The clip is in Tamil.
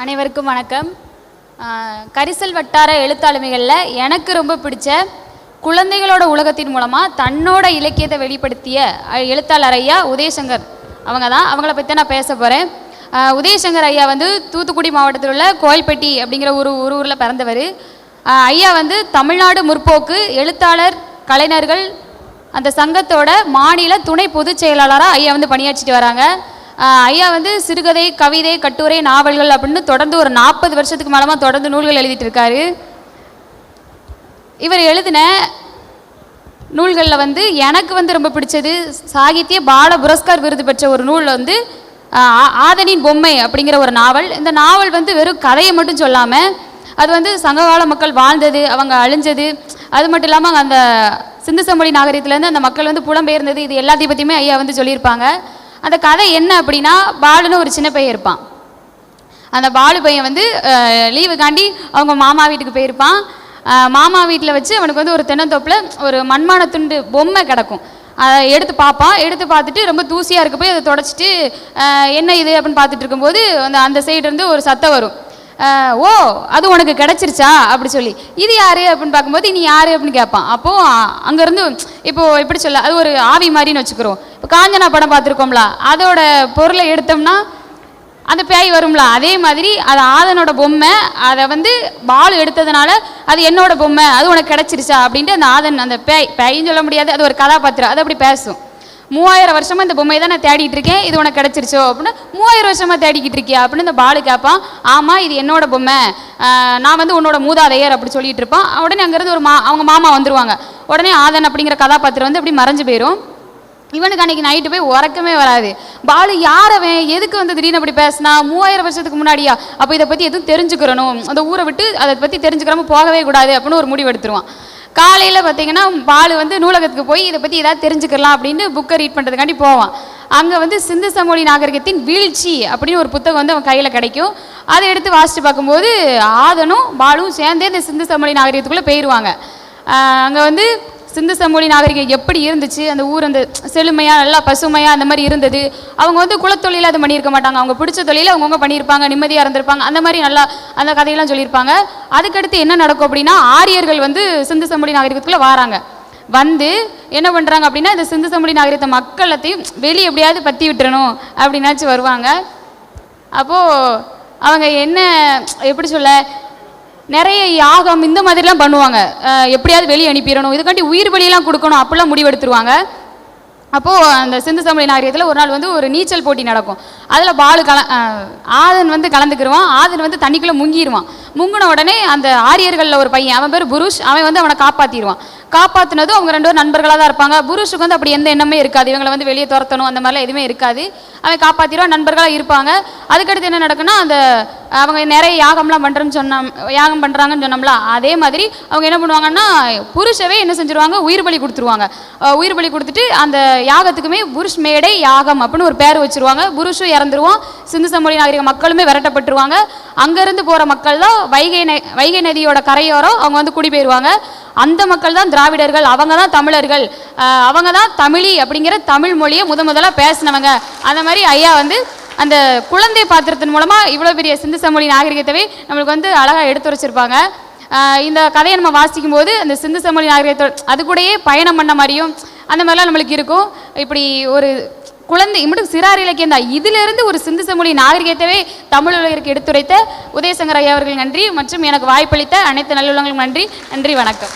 அனைவருக்கும் வணக்கம். கரிசல் வட்டார எழுத்தாளுமைகளில் எனக்கு ரொம்ப பிடிச்ச குழந்தைகளோட உலகத்தின் மூலமாக தன்னோட இலக்கியத்தை வெளிப்படுத்திய எழுத்தாளர் ஐயா உதயசங்கர். அவங்க தான். அவங்கள பற்றி நான் பேச போகிறேன் உதயசங்கர் ஐயா வந்து தூத்துக்குடி மாவட்டத்தில் உள்ள கோயில்பட்டி அப்படிங்கிற ஒரு ஒரு ஊரில் பிறந்தவர். ஐயா வந்து தமிழ்நாடு முற்போக்கு எழுத்தாளர் கலைஞர்கள் அந்த சங்கத்தோட மாநில துணை பொதுச் செயலாளராக ஐயா வந்து பணியாற்றிட்டு வராங்க. ஐயா வந்து சிறுகதை கவிதை கட்டுரை நாவல்கள் அப்படின்னு தொடர்ந்து ஒரு நாற்பது வருஷத்துக்கு மேலமாக தொடர்ந்து நூல்கள் எழுதிட்டு இருக்காரு இவர் எழுதின நூல்களில் வந்து எனக்கு வந்து ரொம்ப பிடிச்சது சாகித்ய பால புரஸ்கார் விருது பெற்ற ஒரு நூல் வந்து ஆ- ஆதனின் பொம்மை அப்படிங்கிற ஒரு நாவல். இந்த நாவல் வந்து வெறும் கதையை மட்டும் சொல்லாமல் அது வந்து சங்ககால மக்கள் வாழ்ந்தது அவங்க அழிஞ்சது. அது மட்டும் இல்லாமல் அந்த சிந்து சமொழி நாகரிகத்துலேருந்து அந்த மக்கள் வந்து புலம்பெயர்ந்தது இது எல்லாத்தையும் பற்றியுமே ஐயா வந்து சொல்லியிருப்பாங்க. அந்த கதை என்ன அப்படின்னா பாலுன்னு ஒரு சின்ன பையன் இருப்பான். அந்த பாலு பையன் வந்து லீவுக்காண்டி அவங்க மாமா வீட்டுக்கு போயிருப்பான். மாமா வீட்டில் வச்சு அவனுக்கு வந்து ஒரு தென்னந்தோப்பில் ஒரு மண்மான துண்டு பொம்மை கிடக்கும். அதை எடுத்து பார்ப்பான். எடுத்து பார்த்துட்டு ரொம்ப தூசியாக இருக்க போய் அதை தொடச்சிட்டு என்ன இது? அப்படின்னு பார்த்துட்டு இருக்கும்போது அந்த அந்த சைடு இருந்து ஒரு சத்தம் வரும். ஓ அது உனக்கு கிடைச்சிருச்சா? அப்படி சொல்லி. இது யாரு? அப்படின்னு பார்க்கும்போது நீ யாரு? அப்படின்னு கேட்பான். அப்போ அங்கேருந்து இப்போ எப்படி சொல்ல அது ஒரு ஆவி மாதிரின்னு வச்சுக்கிறோம். இப்போ காஞ்சனா படம் பார்த்துருக்கோம்ல அதோட பொருளை எடுத்தோம்னா அந்த பேய் வரும்ல அதே மாதிரி அது ஆதனோட பொம்மை அதை வந்து பால் எடுத்ததுனால அது என்னோட பொம்மை அது உனக்கு கிடச்சிருச்சா? அப்படின்ட்டு அந்த ஆதன் அந்த பேய் பேயின்னு சொல்ல முடியாது அது ஒரு கதாபாத்திரம் அது அப்படி பேசும். மூவாயிரம் வருஷமா இந்த பொம்மையை தான் நான் தேடிட்டு இருக்கேன். இது உனக்கு கிடைச்சிருச்சோ அப்படின்னு மூவாயிரம் வருஷமா தேடிக்கிட்டு இருக்கியா அப்படின்னு இந்த பாலு கேட்பான். ஆமா இது என்னோட பொம்மை. நான் வந்து உன்னோட மூதாதையர் அப்படி சொல்லிட்டு இருப்பான். உடனே அங்கிருந்து ஒரு மா அவங்க மாமா வந்துருவாங்க. உடனே ஆதன் அப்படிங்கிற கதாபாத்திரம் வந்து அப்படி மறைஞ்சு போயிடும் இவனுக்கு அன்னைக்கு நைட்டு போய் உறக்கமே வராது. பாலு யார் அவன்? எதுக்கு வந்து திடீர்னு அப்படி பேசினா? மூவாயிரம் வருஷத்துக்கு முன்னாடியா? அப்போ இதை பற்றி எதுவும் தெரிஞ்சுக்கிறணும். அந்த ஊரை விட்டு அதை பற்றி தெரிஞ்சுக்கிறாம போகவே கூடாது அப்படின்னு ஒரு முடிவு எடுத்துருவான். காலையில் பார்த்தீங்கன்னா பாலு வந்து நூலகத்துக்கு போய் இதை பற்றி ஏதாவது தெரிஞ்சுக்கலாம் அப்படின்னு புக்கை ரீட் பண்ணுறதுக்காண்டி போவான். அங்கே வந்து சிந்து சமொழி நாகரிகத்தின் வீழ்ச்சி அப்படின்னு ஒரு புத்தகம் வந்து அவன் கையில் கிடைக்கும். அதை எடுத்து வாசித்து பார்க்கும்போது ஆதனும் பாலும் சேர்ந்தே இந்த சிந்து சமொழி நாகரிகத்துக்குள்ளே போயிடுவாங்க அங்கே வந்து சிந்து சமொழி நாகரிகம் எப்படி இருந்துச்சு? அந்த ஊர் அந்த செழுமையாக நல்லா பசுமையாக அந்த மாதிரி இருந்தது. அவங்க வந்து குலத்தொழில அது பண்ணியிருக்க மாட்டாங்க. அவங்க பிடிச்ச தொழில அவங்கவுங்க பண்ணியிருப்பாங்க நிம்மதியாக இருந்திருப்பாங்க. அந்த மாதிரி நல்லா அந்த கதையெல்லாம் சொல்லியிருப்பாங்க. அதுக்கடுத்து என்ன நடக்கும் அப்படின்னா ஆரியர்கள் வந்து சிந்து சமொழி நாகரிகத்துக்குள்ளே வராங்க. வந்து என்ன பண்ணுறாங்க அப்படின்னா இந்த சிந்து சமொழி நாகரிகத்தை மக்களத்தையும் வெளியே எப்படியாவது பற்றி விட்டுறணும் அப்படின்னாச்சும் வருவாங்க. அப்போது அவங்க என்ன எப்படி சொல்ல நிறைய யாகம் இந்த மாதிரிலாம் பண்ணுவாங்க. எப்படியாவது வெளியே அனுப்பிடணும். இதுக்காண்டி உயிர் பலியெல்லாம் கொடுக்கணும். அப்படிலாம் முடிவெடுத்துருவாங்க. அப்போது அந்த சிந்து சமொழி நாகரியத்தில் ஒரு நாள் வந்து ஒரு நீச்சல் போட்டி நடக்கும். அதில் பாலு கல ஆதன் வந்து கலந்துக்கிருவான். ஆதன் வந்து தண்ணிக்குள்ளே முங்கிடுவான் முங்கின உடனே அந்த ஆரியர்களில் ஒரு பையன் அவன் பேர் புருஷ் அவன் வந்து அவனை காப்பாற்றிடுவான் காப்பாற்றினதும் அவங்க ரெண்டு பேரும் நண்பர்களாக தான் இருப்பாங்க. புருஷுக்கு வந்து அப்படி எந்த எண்ணமே இருக்காது. இவங்களை வந்து வெளியே துரத்தணும் அந்த மாதிரிலாம் எதுவுமே இருக்காது. அவன் காப்பாற்றிடுவான் நண்பர்களாக இருப்பாங்க. அதுக்கடுத்து என்ன நடக்குன்னா அந்த அவங்க நிறைய யாகம்லாம் பண்ணுறேன்னு சொன்னோம் யாகம் பண்ணுறாங்கன்னு சொன்னோம்ல அதே மாதிரி அவங்க என்ன பண்ணுவாங்கன்னா புருஷவே என்ன செஞ்சிருவாங்க? உயிர் பலி கொடுத்துருவாங்க. உயிர் பலி கொடுத்துட்டு அந்த யாகத்துக்குமே புருஷ் மேடை யாகம் அப்படின்னு ஒரு பேர் வச்சிருவாங்க. புருஷும் இறந்துருவோம். சிந்து சமொழி நாகரிக மக்களுமே விரட்டப்பட்டுருவாங்க. அங்கேருந்து போகிற மக்கள் தான் வைகை ந வைகை நதியோட கரையோரம் அவங்க வந்து குடிபெயிருவாங்க. அந்த மக்கள் தான் திராவிடர்கள் அவங்க தான் தமிழர்கள். அவங்க தான் தமிழி அப்படிங்கிற தமிழ் மொழியை முத முதலாக பேசினவங்க. அந்த மாதிரி ஐயா வந்து அந்த குழந்தை பாத்திரத்தின் மூலமாக இவ்வளோ பெரிய சிந்து சமொழி நாகரிகத்தவே நம்மளுக்கு வந்து அழகாக எடுத்துரைச்சிருப்பாங்க. இந்த கதையை நம்ம வாசிக்கும் போது அந்த சிந்து சமொழி நாகரிகத்தோட அது கூடயே பயணம் பண்ண மாதிரியும் அந்த மாதிரிலாம் நம்மளுக்கு இருக்கும். இப்படி ஒரு குழந்தை மட்டும் சிறார் இலக்கியம் தான் இதிலிருந்து ஒரு சிந்து சமொழி நாகரிகத்தவே தமிழ் உலகிற்கு எடுத்துரைத்த உதயசங்கர் ஐயா அவர்கள் நன்றி மற்றும் எனக்கு வாய்ப்பளித்த அனைத்து நல்லுள்ளங்களும் நன்றி. நன்றி வணக்கம்.